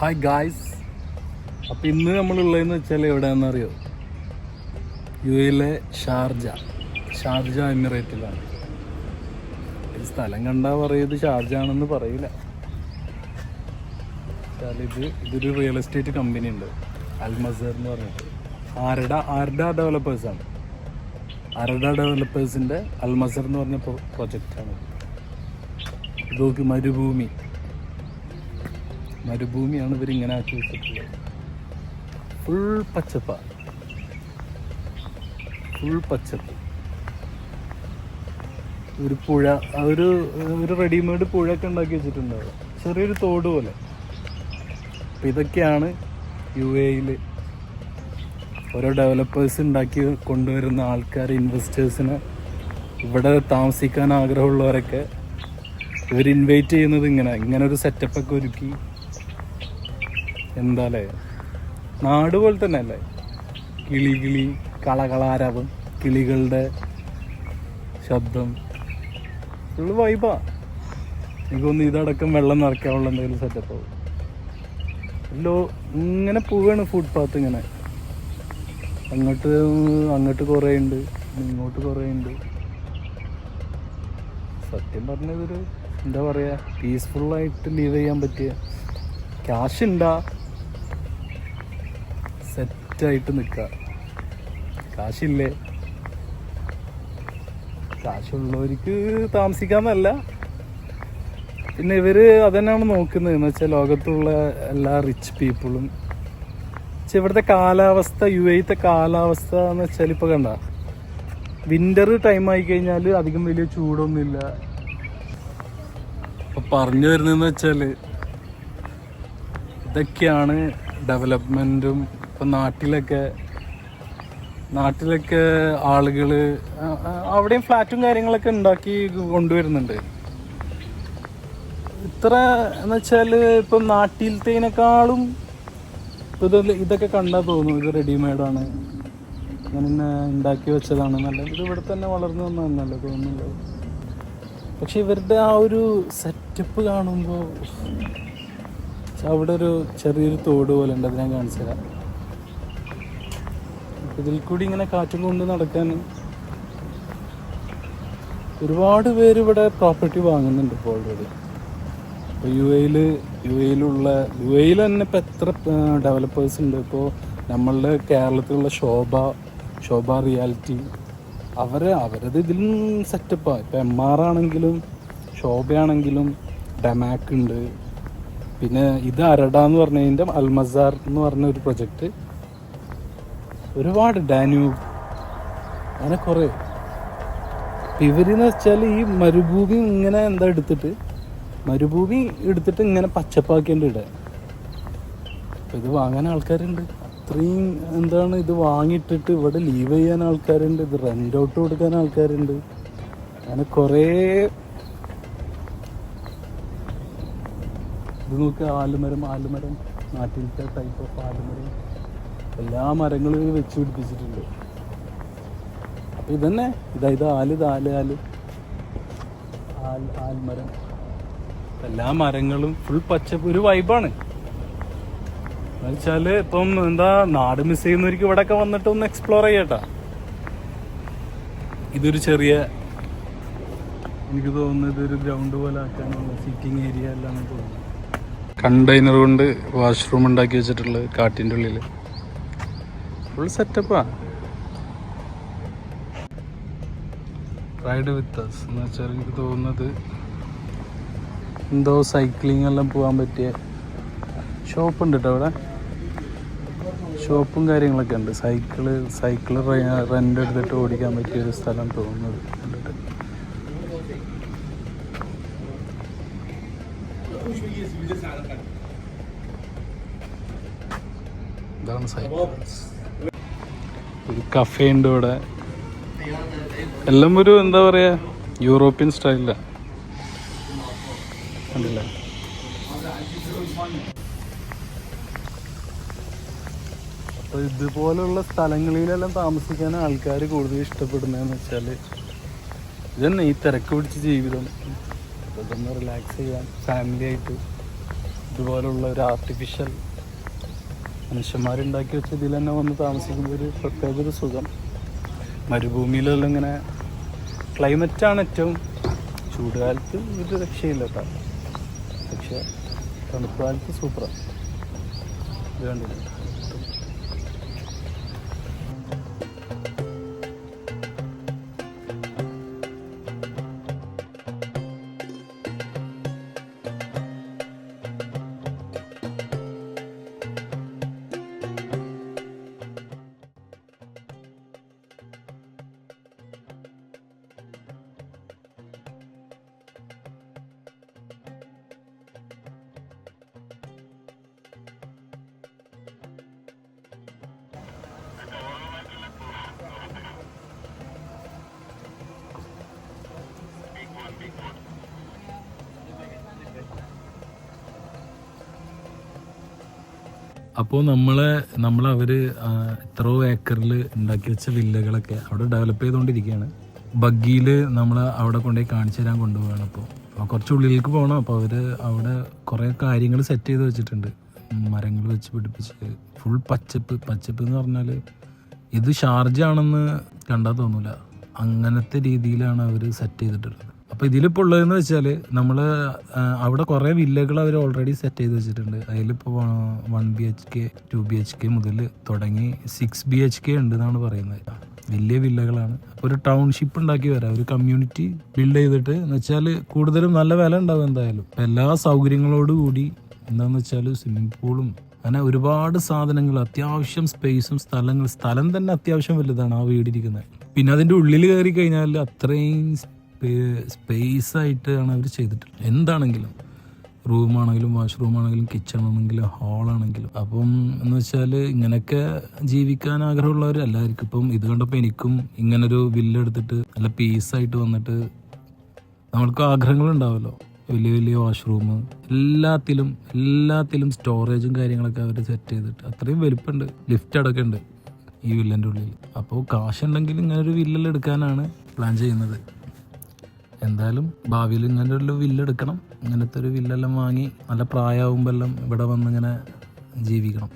Hi guys അപ്പം ഇന്ന് നമ്മളുള്ളതെന്ന് വെച്ചാൽ എവിടെയാണെന്നറിയോ? യു എയിലെ ഷാർജ. ഷാർജ എമിറേറ്റിലാണ്. ഈ സ്ഥലം കണ്ടാൽ പറയത് ഷാർജ ആണെന്ന് പറയില്ല. ഇത് ഇതൊരു റിയൽ എസ്റ്റേറ്റ് കമ്പനി ഉണ്ട്. അൽമസർ എന്ന് പറഞ്ഞിട്ട്. ആരഡ ആരഡ ഡെവലപ്പേഴ്സാണ് ആരഡ ഡെവലപ്പേഴ്സിന്റെ അൽമസർ എന്ന് പറഞ്ഞ പ്രൊജക്റ്റാണ് ഇത് നോക്കി മരുഭൂമി. മരുഭൂമിയാണ് ഇങ്ങനെ ആക്കി വെച്ചിട്ടുള്ളത്. ഫുൾ പച്ചപ്പ. ഫുൾ പച്ചപ്പ്. ഒരു പുഴ ഒരു ഒരു റെഡിമെയ്ഡ് പുഴയൊക്കെ ഉണ്ടാക്കി വെച്ചിട്ടുണ്ട്. ചെറിയൊരു തോട് പോലെ. അപ്പം ഇതൊക്കെയാണ് യു എയിൽ ഓരോ ഡെവലപ്പേഴ്സ് ഉണ്ടാക്കി കൊണ്ടുവരുന്ന ആൾക്കാർ ഇൻവെസ്റ്റേഴ്സിനെ ഇവിടെ താമസിക്കാൻ ആഗ്രഹമുള്ളവരൊക്കെ ഇവർ ഇൻവൈറ്റ് ചെയ്യുന്നത് ഇങ്ങനെ ഇങ്ങനെ ഒരു സെറ്റപ്പൊക്കെ ഒരുക്കി എന്താലേ? നാട് പോലെ തന്നെ അല്ലേ കിളി കിളി കളകളാരവം കിളികളുടെ ശബ്ദം. ഫുള്ള് വൈബാ എനിക്കൊന്ന് ഇതടക്കം വെള്ളം നിറയ്ക്കാനുള്ള എന്തെങ്കിലും സെറ്റപ്പ് ആവും ഇങ്ങനെ ഇങ്ങനെ പോവുകയാണ് ഫുട്പാത്ത് ഇങ്ങനെ. അങ്ങോട്ട് അങ്ങോട്ട് കുറേ ഉണ്ട് ഇങ്ങോട്ട് കുറേ ഉണ്ട് സത്യം പറഞ്ഞ ഇതൊരു എന്താ പറയുക പീസ്ഫുള്ളായിട്ട് ലീവ് ചെയ്യാൻ പറ്റിയ. ക്യാഷ് ഉണ്ടാ സെറ്റായിട്ട് നിൽക്കുക. കാശില്ലേ? കാശുള്ളവർക്ക് താമസിക്കാന്നല്ല പിന്നെ ഇവർ അതന്നെയാണ് നോക്കുന്നത്. എന്ന് വെച്ചാൽ ലോകത്തുള്ള എല്ലാ റിച്ച് പീപ്പിളും പക്ഷെ ഇവിടുത്തെ കാലാവസ്ഥ യു എത്തെ കാലാവസ്ഥ എന്ന് വെച്ചാൽ ഇപ്പോൾ കണ്ട. വിന്റർ ടൈം ആയി കഴിഞ്ഞാൽ അധികം വലിയ ചൂടൊന്നുമില്ല. അപ്പം പറഞ്ഞു വരുന്നതെന്ന് വെച്ചാൽ ഇതൊക്കെയാണ് ഡെവലപ്മെന്റും ഇപ്പൊ നാട്ടിലൊക്കെ നാട്ടിലൊക്കെ ആളുകൾ അവിടെയും ഫ്ലാറ്റും കാര്യങ്ങളൊക്കെ ഉണ്ടാക്കി കൊണ്ടുവരുന്നുണ്ട്. ഇത്ര എന്ന് വെച്ചാൽ ഇപ്പം നാട്ടിലത്തേനേക്കാളും ഇത് ഇതൊക്കെ കണ്ടാൽ തോന്നും ഇത് റെഡിമെയ്ഡാണ്. ഞാനിന്ന് ഉണ്ടാക്കി വെച്ചതാണ് നല്ല ഇത് ഇവിടെ തന്നെ വളർന്നു വന്നല്ല തോന്നുന്നില്ല പക്ഷെ ഇവരുടെ ആ ഒരു സെറ്റപ്പ് കാണുമ്പോൾ അവിടെ ഒരു ചെറിയൊരു തോട് പോലെ ഉണ്ട് അത് ഞാൻ കാണിച്ചു തരാം ഇതിൽ കൂടി ഇങ്ങനെ കാറ്റും കൊണ്ട് നടക്കാൻ ഒരുപാട് പേര് ഇവിടെ പ്രോപ്പർട്ടി വാങ്ങുന്നുണ്ട് ഇപ്പോൾ ഓൾറെഡി ഇപ്പോൾ യു എയിൽ യു എയിലുള്ള യു എയിൽ തന്നെ ഇപ്പോൾ എത്ര ഡെവലപ്പേഴ്സ് ഉണ്ട്. ഇപ്പോൾ നമ്മളുടെ കേരളത്തിലുള്ള ശോഭ ശോഭ റിയാലിറ്റി അവർ അവരത് ഇതിലും സെറ്റപ്പാണ് ഇപ്പോൾ എം ആർ ആണെങ്കിലും ശോഭയാണെങ്കിലും ഡെമാക്ക് ഉണ്ട്. പിന്നെ ഇത് അരട എന്ന് പറഞ്ഞതിന്റെ അൽമസാർ എന്ന് പറഞ്ഞ ഒരു പ്രൊജക്റ്റ് ഒരുപാട് ഡാന്യൂബ് അങ്ങനെ കുറേ ഇവരെന്ന് വെച്ചാൽ ഈ മരുഭൂമി ഇങ്ങനെ എന്താ എടുത്തിട്ട്? മരുഭൂമി എടുത്തിട്ട് ഇങ്ങനെ പച്ചപ്പാക്കേണ്ട ഇട. ഇത് വാങ്ങാൻ ആൾക്കാരുണ്ട്. അത്രയും എന്താണ് ഇത് വാങ്ങിയിട്ടിട്ട് ഇവിടെ ലീവ് ചെയ്യാൻ ആൾക്കാരുണ്ട് ഇത് റെന്റ് ഔട്ട് കൊടുക്കാൻ ആൾക്കാരുണ്ട്. അങ്ങനെ കുറേ ഇത് നോക്കുക ആലുമരം ആലുമരം നാട്ടിലത്തെ ടൈപ്പ് ഓഫ് ആലുമരം. എല്ലാ മരങ്ങളും ഇത് വെച്ച് പിടിപ്പിച്ചിട്ടുണ്ട്. അപ്പൊ ഇതന്നെ? ഇതാ ഇത് ആൽ ഇത് ആൽ ആൽ. ആൽ ആൽമരം എല്ലാ മരങ്ങളും ഫുൾ പച്ച ഒരു വൈബാണ് എന്നുവെച്ചാൽ ഇപ്പം എന്താ നാട് മിസ് ചെയ്യുന്നവർക്ക് ഇവിടെയൊക്കെ വന്നിട്ട് ഒന്ന് എക്സ്പ്ലോർ ചെയ്യട്ടാ. ഇതൊരു ചെറിയ എനിക്ക് തോന്നുന്നു ഇതൊരു ഗ്രൗണ്ട് പോലെ ആക്കാനുള്ള സിറ്റിംഗ് ഏരിയ അല്ലാന്ന് തോന്നുന്നു. കണ്ടെയ്നർ കൊണ്ട് വാഷ്റൂം ഉണ്ടാക്കി വെച്ചിട്ടുള്ളത് കാട്ടിന്റെ ഉള്ളിൽ ഫുൾ സെറ്റപ്പാ റൈഡ് വിത്ത് അസ് എന്ന് വെച്ചാൽ എനിക്ക് തോന്നുന്നത് എന്തോ സൈക്ലിംഗ് എല്ലാം പോകാൻ പറ്റിയ ഷോപ്പ് ഉണ്ട് കേട്ടോ അവിടെ. ഷോപ്പും കാര്യങ്ങളൊക്കെ ഉണ്ട്. സൈക്കിൾ സൈക്കിൾ റെന്റ് എടുത്തിട്ട് ഓടിക്കാൻ പറ്റിയ ഒരു സ്ഥലം തോന്നുന്നത് കണ്ടിട്ട്. ഇതാണ് സൈക്കിൾ ഒരു കഫേ ഉണ്ട് ഇവിടെ. എല്ലാം ഒരു എന്താ പറയുക യൂറോപ്യൻ സ്റ്റൈലിലാണ് കണ്ടില്ല? അപ്പൊ ഇതുപോലുള്ള സ്ഥലങ്ങളിലെല്ലാം താമസിക്കാൻ ആൾക്കാർ കൂടുതൽ ഇഷ്ടപ്പെടുന്നതെന്ന് വെച്ചാൽ ഇതന്നെ ഈ തിരക്ക് പിടിച്ച ജീവിതം. ഇതൊന്ന് റിലാക്സ് ചെയ്യാൻ ഫാമിലി ആയിട്ട് ഇതുപോലുള്ള ഒരു ആർട്ടിഫിഷ്യൽ മനുഷ്യന്മാരുണ്ടാക്കി വെച്ച ഇതിൽ തന്നെ വന്ന് താമസിക്കുമ്പോൾ ഒരു പ്രത്യേക ഒരു സുഖം. മരുഭൂമിയിലെല്ലാം ഇങ്ങനെ ക്ലൈമറ്റാണ് ഏറ്റവും ചൂടുകാലത്ത് ഒരു രക്ഷയില്ല പക്ഷേ തണുപ്പ് കാലത്ത് സൂപ്പറാണ് ഇത് അപ്പോൾ നമ്മളെ നമ്മളവർ എത്രയോ ഏക്കറിൽ ഉണ്ടാക്കി വെച്ച വില്ലകളൊക്കെ അവിടെ ഡെവലപ്പ് ചെയ്തുകൊണ്ടിരിക്കുകയാണ് ബഗ്ഗിയിൽ നമ്മൾ അവിടെ കൊണ്ടുപോയി കാണിച്ചു തരാൻ കൊണ്ടുപോവാണ് അപ്പോൾ അപ്പോൾ കുറച്ച് ഉള്ളിലേക്ക് പോകണം അപ്പോൾ അവർ അവിടെ കുറേ കാര്യങ്ങൾ സെറ്റ് ചെയ്ത് വെച്ചിട്ടുണ്ട്. മരങ്ങൾ വെച്ച് പിടിപ്പിച്ച് ഫുൾ പച്ചപ്പ് പച്ചപ്പ് എന്ന് പറഞ്ഞാൽ ഇത് ഷാർജ ആണെന്ന് കണ്ടാൽ തോന്നൂല. അങ്ങനത്തെ രീതിയിലാണ് അവർ സെറ്റ് ചെയ്തിട്ടുള്ളത്. അപ്പോൾ ഇതിലിപ്പോൾ ഉള്ളതെന്ന് വെച്ചാൽ നമ്മൾ അവിടെ കുറേ വില്ലകൾ അവർ ഓൾറെഡി സെറ്റ് ചെയ്ത് വെച്ചിട്ടുണ്ട്. അതിലിപ്പോൾ one B H K two B H K മുതൽ തുടങ്ങി സിക്സ് ബി എച്ച് കെ ഉണ്ട് എന്നാണ് പറയുന്നത്. വലിയ വില്ലകളാണ്. അപ്പോൾ ഒരു ടൗൺഷിപ്പ് ഉണ്ടാക്കി വരാം. ഒരു കമ്മ്യൂണിറ്റി ബിൽഡ് ചെയ്തിട്ട് എന്ന് വെച്ചാൽ കൂടുതലും നല്ല വില ഉണ്ടാവും എന്തായാലും. എല്ലാ സൗകര്യങ്ങളോടും കൂടി എന്താണെന്ന് വെച്ചാൽ സ്വിമ്മിംഗ് പൂളും അങ്ങനെ ഒരുപാട് സാധനങ്ങൾ അത്യാവശ്യം സ്പേസും സ്ഥലങ്ങൾ സ്ഥലം തന്നെ അത്യാവശ്യം വലുതാണ് ആ വീടിരിക്കുന്നത്. പിന്നെ അതിന്റെ ഉള്ളിൽ കയറി കഴിഞ്ഞാൽ അത്രയും സ്പേസ് ആയിട്ടാണ് അവർ ചെയ്തിട്ടുള്ളത്. എന്താണെങ്കിലും റൂമാണെങ്കിലും വാഷ്റൂം ആണെങ്കിലും കിച്ചൺ ആണെങ്കിലും ഹാളാണെങ്കിലും. അപ്പം എന്ന് വെച്ചാൽ ഇങ്ങനെയൊക്കെ ജീവിക്കാൻ ആഗ്രഹമുള്ളവരല്ലായിരിക്കും. ഇപ്പം ഇത് കണ്ടപ്പോൾ എനിക്കും ഇങ്ങനൊരു ബില്ലെടുത്തിട്ട് നല്ല പീസായിട്ട് വന്നിട്ട് നമ്മൾക്ക് ആഗ്രഹങ്ങളുണ്ടാവുമല്ലോ വലിയ വലിയ വാഷ്റൂം എല്ലാത്തിലും എല്ലാത്തിലും സ്റ്റോറേജും കാര്യങ്ങളൊക്കെ അവർ സെറ്റ് ചെയ്തിട്ട്. അത്രയും വലിപ്പമുണ്ട് ലിഫ്റ്റ് അടക്കം ഉണ്ട് ഈ വില്ലന്റെ ഉള്ളിൽ അപ്പോൾ കാശുണ്ടെങ്കിൽ ഇങ്ങനൊരു വില്ലെല്ലാം എടുക്കാനാണ് പ്ലാൻ ചെയ്യുന്നത്. എന്തായാലും ഭാവിയിൽ ഇങ്ങനെ ഒരു വില്ല എടുക്കണം ഇങ്ങനത്തെ ഒരു വില്ലെല്ലാം വാങ്ങി നല്ല പ്രായമാകുമ്പോൾ എല്ലാം ഇവിടെ വന്നിങ്ങനെ ജീവിക്കണം.